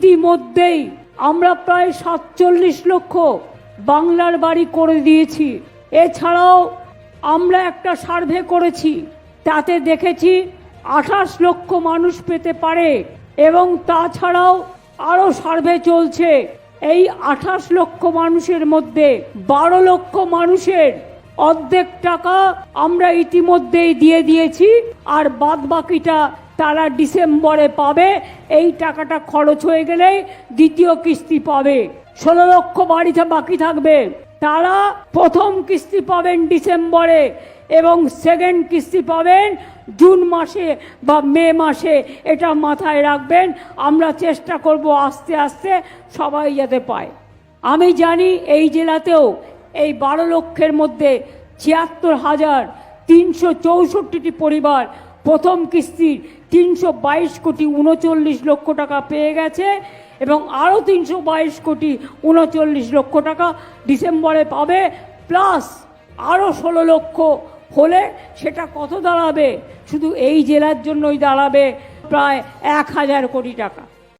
ইতিমধ্যেই আমরা প্রায় সাতচল্লিশ লক্ষ বাংলার বাড়ি করে দিয়েছি। এছাড়াও আমরা একটা সার্ভে করেছি, তাতে দেখেছি আঠাশ লক্ষ মানুষ পেতে পারে এবং তাছাড়াও আরও সার্ভে চলছে। এই আঠাশ লক্ষ মানুষের মধ্যে বারো লক্ষ মানুষের অর্ধেক টাকা আমরা ইতিমধ্যেই দিয়ে দিয়েছি, আর বাদ বাকিটা তারা ডিসেম্বরে পাবে, এই টাকাটা খরচ হয়ে গেলেই দ্বিতীয় কিস্তি পাবে। ষোলো লক্ষ বাড়িতে বাকি থাকবে। তারা প্রথম কিস্তি পাবেন ডিসেম্বরে এবং সেকেন্ড কিস্তি পাবেন জুন মাসে বা মে মাসে। এটা মাথায় রাখবেন, আমরা চেষ্টা করব আস্তে আস্তে সবাই যাতে পায়। আমি জানি এই জেলাতেও এই বারো লক্ষের মধ্যে ছিয়াত্তর হাজার তিনশো চৌষট্টিটি পরিবার প্রথম কিস্তি তিনশো বাইশ কোটি উনচল্লিশ লক্ষ টাকা পেয়ে গেছে এবং আরও তিনশো বাইশ কোটি উনচল্লিশ লক্ষ টাকা ডিসেম্বরে পাবে, প্লাস আরও ষোলো লক্ষ হলে সেটা কত দাঁড়াবে? শুধু এই জেলার জন্যই দাঁড়াবে প্রায় এক হাজার কোটি টাকা।